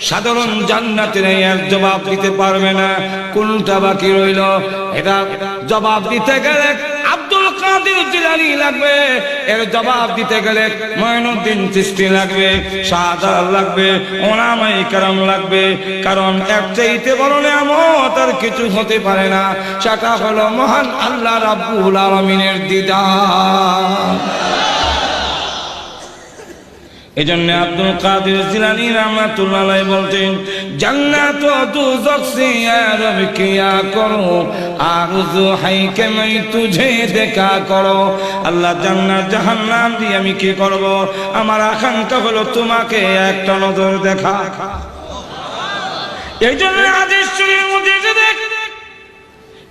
সাধারণ জান্নাতের এর জবাব দিতে পারবে না। কোনটা বাকি রইল? এটা জবাব দিতে গেলে আব্দুল লাগবে। এর জবাব দিতে গেলে লাগবে লাগবে লাগবে। কারণ এক চাইতে বড় নিয়ামত আর কিছু হতে পারে না। সেটা হলো মহান আল্লাহ রাব্বুল আলামিনের দিদার। এজন্য আব্দুল কাদের জিলানি রহমাতুল্লাহ বলতেন, জান্নাত দুজক সে রব কিয়া করো আরজু হাই কে মই তুঝে দেখা করো। আল্লাহ জান্নাত জাহান্নাম দিয়ে আমি কি করব? আমার আকাঙ্ক্ষা হলো তোমাকে একটা নজর দেখা। এই জন্য আদেশ শরীর মধ্যে দেখ,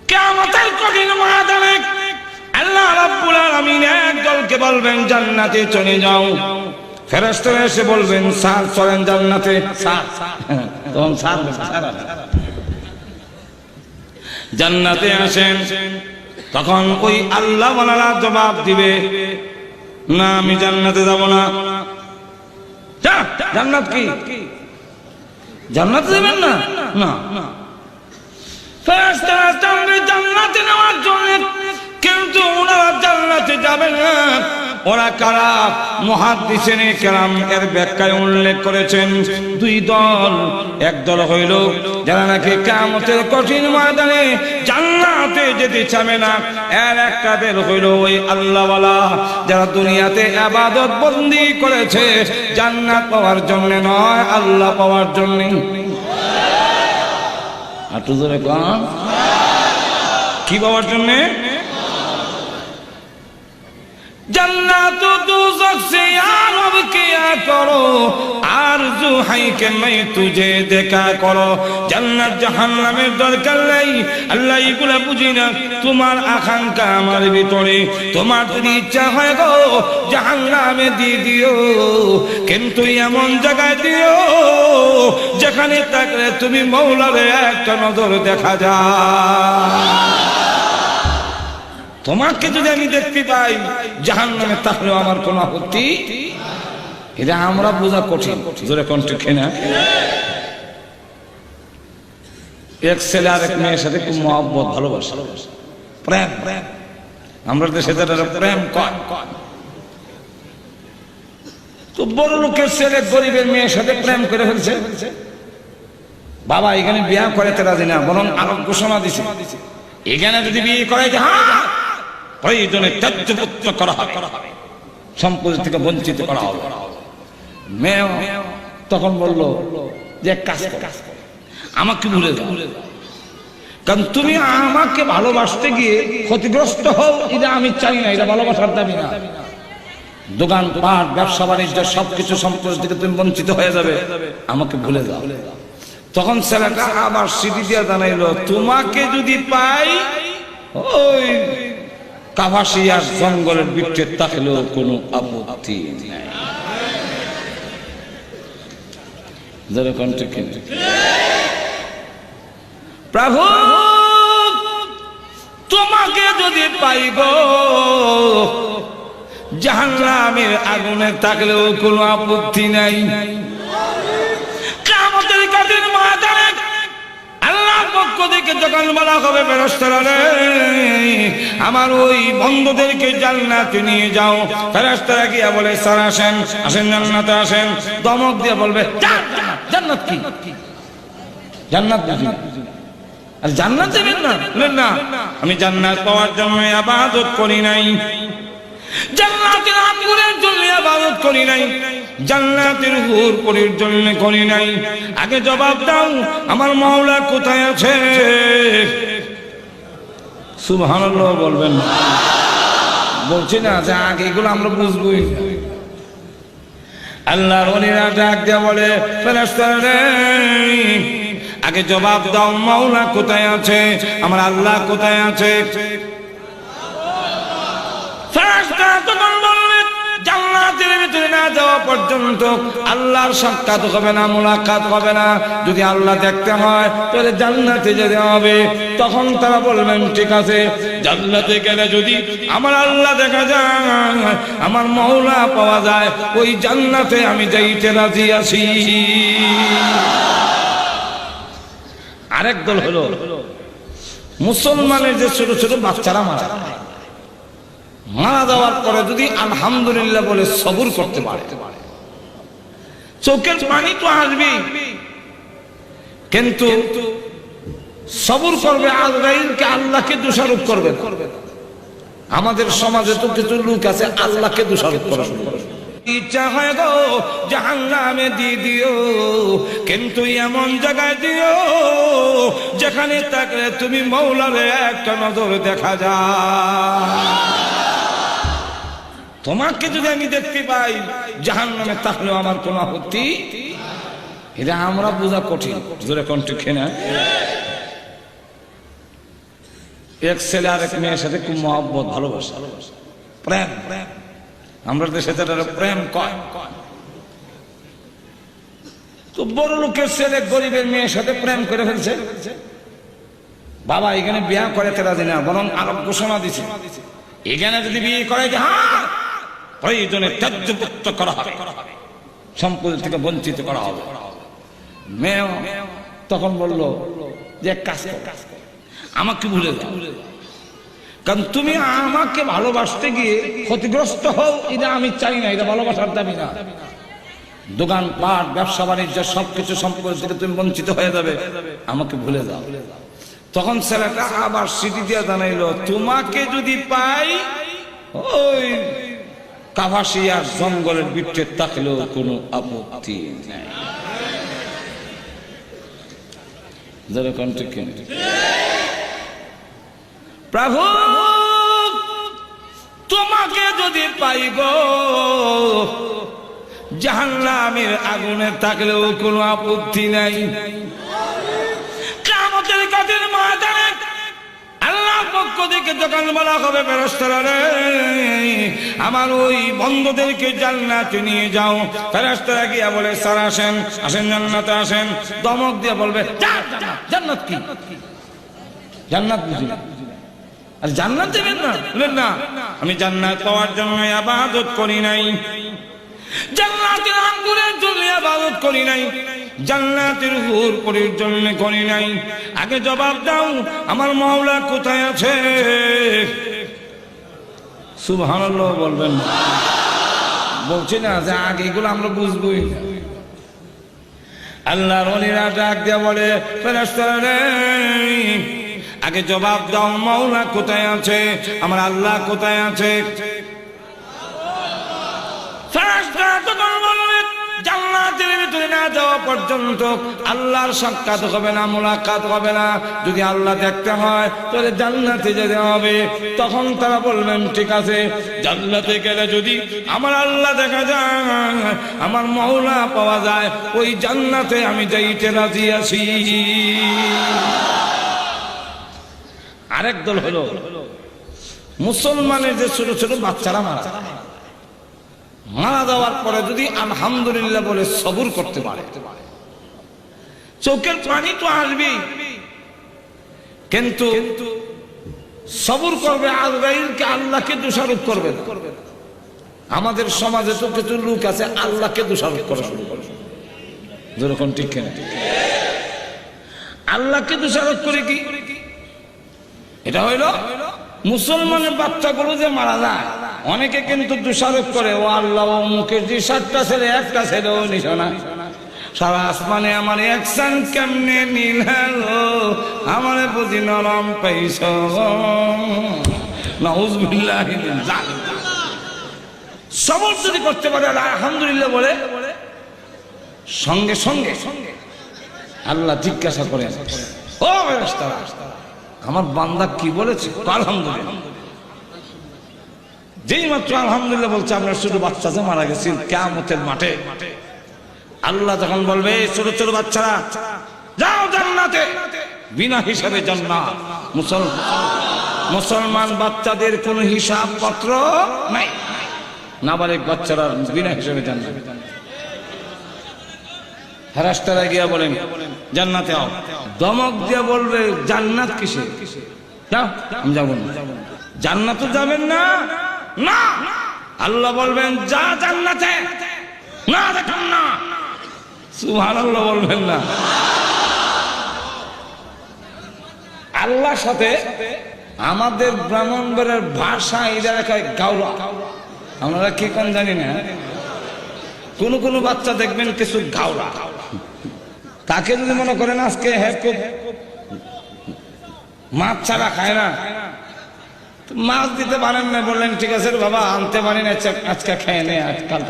কিয়ামতের কঠিন ময়দানে আল্লাহ রাব্বুল আলামিন এক দলকে বলবেন, জান্নাতে চলে যাও। ফেরেশতারা এসে বলবেন, স্যার, চলেন জান্নাতে। তখন স্যার জান্নাতে আসেন। তখন ওই আল্লাহ জবাব দিবে, না, আমি জান্নাতে যাব না। জান্নাত কি? জান্নাতে যাবেন না? না। জান্নাতে নেওয়ার জন্য কিন্তু ওনারা জান্নাতে যাবে না। ওরা কারা? মহাদিসেন কেরাম এর ব্যাখ্যায় উল্লেখ করেছেন, দুই দল। এক দল হইল যারা নাকি কামতের কঠিন ময়দানে জান্নাতে যেতে চাবে না এর একটা দল হইল ওই আল্লাহওয়ালা যারা দুনিয়াতে আবাদত বন্দি করেছে, জান্নাত পাওয়ার জন্য নয়, আল্লাহ পাওয়ার জন্য। আটু ধরে কি পাওয়ার জন্য? जन्नत दोजख से यार अब किया करो आरजू है कि मैं तुझे देखा करो জান্নাত জাহান্নামের দরকার নাই আল্লাহ এগুলা বুঝি না তোমার আকাঙ্ক্ষা আমার ভিতরে তোমার যদি ইচ্ছা হয় গো জাহান্নামে দিয়ে দিও কিন্তু এমন জায়গায় দিও যেখানে থাকলে তুমি মৌলারে একটা নজর দেখা যায় তোমাকে যদি আমি দেখতে পাই জাহান নামে তাহলে আমার কোনো আপত্তি? এটা আমরা বোঝা কঠিন। জোরে কোন ঠিক না এক ছেলে আর এক মেয়ের সাথে খুব মহব্বত, ভালোবাসা। প্রেম। প্রেম আমরা দেশে যারা প্রেম কন তো বড় লোকের ছেলে গরিবের মেয়ের সাথে প্রেম করে ফেলছে। বাবা, এখানে বিয়া করাতে রাজি না, বরং আরও ঘোষণা দিছে এখানে যদি বিয়ে করাইতে হ্যাঁ প্রয়োজনে ত্যায্যপুত্র করা হবে। সম্পত্তি থেকে বঞ্চিত করা হবে। মেয়ে তখন বলল যে, এক কাজ আমাকে ভুলে কারণ তুমি আমাকে ভালোবাসতে গিয়ে ক্ষতিগ্রস্ত হও, এটা আমি চাই না, এটা ভালোবাসার দাবি না। দোকান পাট ব্যবসা, বাণিজ্য, সবকিছু সম্পদ থেকে তুমি বঞ্চিত হয়ে যাবে। আমাকে ভুলে যাও। তখন ছেলেটা আবার সিটি দিয়ে জানাইলো তোমাকে যদি পাই, ওই কাভাসিয়ার জঙ্গলের বিটে তাকলেও কোনো আপত্তি নাই। প্রভু, তোমাকে যদি পাইব, জাহান্নামের আগুনে থাকলেও কোনো আপত্তি নাই। পক্ষ থেকে যখন বলা হবে ফেরেশতারা রে আমার ওই বন্ধুদেরকে জান্নাতে নিয়ে যাও। ফেরেশতারা গিয়া বলে স্যার আসেন আসেন জান্নাতে আসেন। দমক দিয়ে বলবে জান্নাত, কি? জান্নাত আর জান্নাত দেবেন না? না আমি জান্নাত পাওয়ার জন্য আবাদত করি নাই। জান্নাতের জন্য আবাদত করি নাই, জান্নাতের হুর পরির জন্য করি নাই। আগে জবাব দাও, আমার মাওলা কোথায় আছে? সুবহানাল্লাহ বলবেন। বলছি না, যে আগে এগুলো আমরা বুঝবই। না। আল্লাহর অলিরা ডাক দিয়ে বলে আগে জবাব দাও, মাওলা কোথায় আছে? আমার আল্লাহ কোথায় আছে? ভিতরে না যাওয়া পর্যন্ত আল্লাহর সাক্ষাৎ হবে না, মোলাকাত হবে না, যদি আল্লাহ দেখতে হয়, তাহলে জান্নাতে যেতে হবে। তখন তারা বলবেন, ঠিক আছে, জান্নাতে গেলে যদি আমার আল্লাহ দেখা যায়, আমার মৌলা পাওয়া যায়, ওই জান্নাতে আমি যাইতে রাজি আছি। আরেক দল হলো মুসলমানের যে ছোট ছোট বাচ্চারা মারা মারা যাওয়ার পরে যদি আলহামদুলিল্লাহ বলে সবুর করতে পারে চোখের পানি তো আসবে কিন্তু সবুর করবে আজরাইলকে আল্লাহকে দোষারোপ করবে। আমাদের সমাজে তো কিছু লোক আছে আল্লাহকে দোষারোপ করা। ইচ্ছা হয় গো জাহান নামে দিয়ে দিও, কিন্তু এমন জায়গায় দিও যেখানে থাকলে তুমি মৌলারে একটা নজর দেখা যায় তোমাকে যদি আমি দেখতে পাই জাহান নামে থাকলেও আমার কোনো আপত্তি? এটা আমরা বোঝা কঠিন। জোরে কণ্ঠ খেনা এক ছেলে আর এক মেয়ের সাথে খুব মহব্বত, ভালোবাসা। প্রেম। আমরা দেশে তারা প্রেম কয়? তো বড় লোকের ছেলে গরিবের মেয়ের সাথে প্রেম করে ফেলছে। বাবা এখানে বিয়া করে তেরা দিনা, বরং আরও ঘোষণা দিছে। এখানে যদি বিয়ে করে হ্যাঁ প্রয়োজনে ত্যায্যপুত্র করা হবে। সম্পত্তি থেকে বঞ্চিত করা হবে। মেয়ে তখন বলল, যে কাজ আমাকে ভুলে যাও। কারণ তুমি আমাকে ভালোবাসতে গিয়ে ক্ষতিগ্রস্ত হও, এটা আমি চাই না, এটা ভালোবাসার দাবি না। দোকান পাট ব্যবসা, বাণিজ্য, সবকিছু সম্পর্ক থেকে তুমি বঞ্চিত হয়ে যাবে। আমাকে ভুলে যাও। তখন ছেলেটা আবার সিটি দিয়ে জানাইলো, তোমাকে যদি পাই, ওই কাভাসিয়ার জঙ্গলের বিটে থাকলেও কোনো আপত্তি নেই। প্রভু, তোমাকে যদি পাইব জাহান্নামের আগুনে থাকলেও কোনো আপত্তি নাই। বলা হবে আমার ওই বন্ধুদেরকে জান্নাতে নিয়ে যাও। গিয়া বলে স্যার আসেন আসেন জান্নাতে আসেন। দমক দিয়ে বলবে জান্নাত, কি? জান্নাত বুঝি আর জান্নাত দেবেন না না। আমি জান্নাত পাওয়ার জন্য আবাদত করি নাই। জান্নাতের আঙ্গুরের জন্য আবাদত করি নাই। জান্নাতের হুর পরির জন্য করি নাই। আগে জবাব দাও, আমার মাওলা কোথায় আছে? সুবহানাল্লাহ বলবেন। বলছি না যে আগে এগুলো আমরা বুঝবই। না। আল্লাহর অলিরা ডাক দিয়ে বলে আগে জবাব দাও, মাওলা কোথায় আছে? আমার আল্লাহ কোথায় আছে? যাওয়া পর্যন্ত আল্লাহর সাক্ষাৎ হবে না, মোলাকাত হবে না। যদি আল্লাহ দেখতে হয়, তাহলে জান্নাতে যেতে হবে। তখন তারা বলবেন, ঠিক আছে, জান্নাতে গেলে যদি আমার আল্লাহ দেখা যায়, আমার মৌলা পাওয়া যায়, ওই জান্নাতে আমি যাইতে রাজি আছি। আরেক দল হলো, মুসলমানের যে ছোট ছোট বাচ্চারা মারা মারা যাওয়ার পরে যদি আলহামদুলিল্লাহ বলে সবুর করতে পারে। চোখের পানি তো আসবে কিন্তু সবুর করবে আজরাইলকে আল্লাহকে দোষারোপ করবে আমাদের সমাজে তো কিছু লোক আছে, আল্লাহকে দোষারোপ করা শুরু করে। যেরকম ঠিক কেন? আল্লাহকে দোষারোপ করে কি? এটা হইল মুসলমানের বাচ্চাগুলো যে মারা যায়। অনেকে কিন্তু দোষারোপ করে, ও আল্লাহ, ও মুখের যে সাতটা ছেলে একটা ছেলে ও নিশানা সারা আসমানে আমার একসান কেমনে নীল? হলো আমার বুঝি নরম পাইছ। নাউজবিল্লাহ সবর যদি করতে পারে আলহামদুলিল্লাহ বলে, সঙ্গে সঙ্গে আল্লাহ জিজ্ঞাসা করে ও আমার বান্দা কি বলেছে? আলহামদুলিল্লাহ। যেই মাত্র আলহামদুলিল্লাহ বলছে আপনার ছোট বাচ্চা যে মারা গেছে কেমতের মাঠে। আল্লাহ যখন বলবে ছোট ছোট বাচ্চারা, যাও জান্নাতে। বিনা হিসাবে জান্নাত। মুসলমান মুসলমান বাচ্চাদের কোনো হিসাব পত্র নাই। নাবালিক বাচ্চারা বিনা হিসাবে জান্নাত। ফেরাস্তারা গিয়া বলেন, জান্নাতে আও। দমক দিয়ে বলবে, জান্নাত কিসে যাও, আমি যাব না। জান্নাত যাবেন না? না। আল্লাহ বলবেন, যা জান্নাতে, না দেখান না। সুবহানাল্লাহ বলবেন না। আল্লাহর সাথে আমাদের ব্রাহ্মণবাড়ের ভাষা এদের কয় গাওরা। আমরা কি কোন জানি না? কোন কোন বাচ্চা দেখবেন কিছু গাওরা। তাকে যদি মনে করেন আজকে হ্যাঁ মাছ ছাড়া খায় না মাছ দিতে পারেন না, বললেন, ঠিক আছে বাবা, আনতে পারি না, আজকে- খেয়ে নে, আজকাল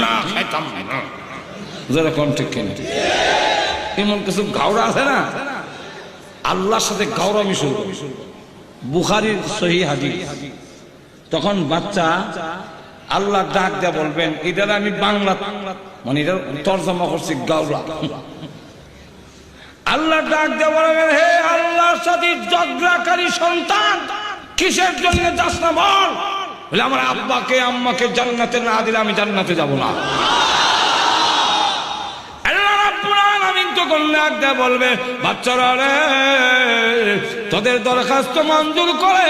না, খাইতাম যেরকম ঠিক এমন কিছু আছে না? আল্লাহর সাথে মিশুর বুখারির সহি হাজি তখন বাচ্চা আল্লাহ ডাক দেয়া বলবেন এটার আমি বাংলা মানে এটা তর্জমা করছি গাওরা আল্লাহ ডাক দেয়া বলবেন, হে আল্লাহর সাথে জগরাকারী সন্তান কিসের জন্য যাস না বল? বলে, আমার আব্বাকে, আম্মাকে জান্নাতে না দিলে আমি জান্নাতে যাব না। তখন ডাক দেয়া বলবে, বাচ্চারা রে, তোদের দরখাস্ত মঞ্জুর করে,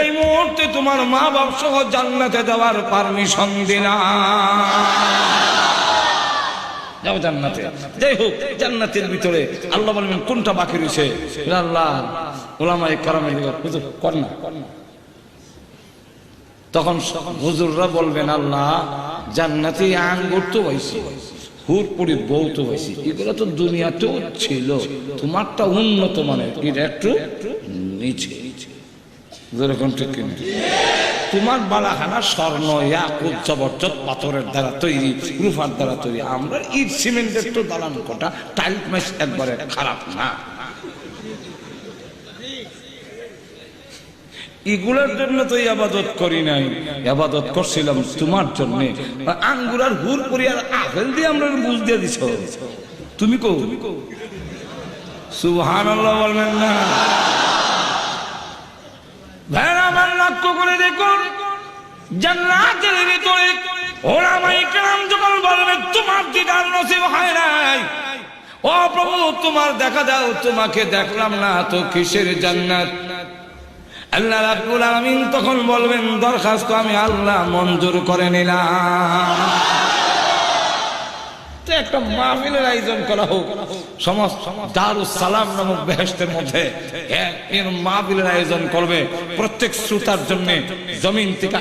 এই মুহূর্তে তোমার মা বাপ সহ জান্নাতে যাওয়ার পারমিশন দিলাম। যাও জান্নাতে। যাই হোক, জান্নাতের ভিতরে আল্লাহ বলবেন, কোনটা বাকি রয়েছে? আল্লাহ ওলামাই কারামের হুজুর কর না। তখন হুজুররা বলবেন, আল্লাহ, জান্নাতি আঙ্গুর তো হয়েছে হুরপুরি বউ তো হয়েছে এগুলো তো দুনিয়াতেও ছিল, তোমারটা উন্নত মানের, এটা একটু নিচে। যেরকম ঠিক তোমার বালাখানা স্বর্ণ ইয়াকুত জবরদস্ত পাথরের দ্বারা তৈরি, রুফার দ্বারা তৈরি, আমরা ইট, সিমেন্টের তো দালান কটা টাইল মেস একবারে খারাপ না। এগুলোর জন্য তো আবাদত করি নাই। আবাদত করছিলাম তোমার জন্য। আঙ্গুর আর হুর করি আর আপেল দিয়ে আমরা বুঝ দিয়ে দিছ। তুমি কো সুবহান বলবেন না। ভাইরা আমার লক্ষ্য করে দেখুন জান্নাতের ভিতরে ওলামাই কেরাম যখন বলবে তোমার দিদার নসিব হয় নাই? ও প্রভু তোমার দেখা দাও তোমাকে দেখলাম না তো কিসের জান্নাত? আল্লাহ রাব্বুল আলামিন তখন বলবেন, দরখাস্ত আমি আল্লাহ মঞ্জুর করে নিলাম। তো একটা মাহফিলের আয়োজন করা হোক। সমস্ত দারুস সালাম নামক বেহেস্তের মধ্যে এক মাহফিলের আয়োজন করবে। প্রত্যেক শ্রোতার জন্য জমিন থেকে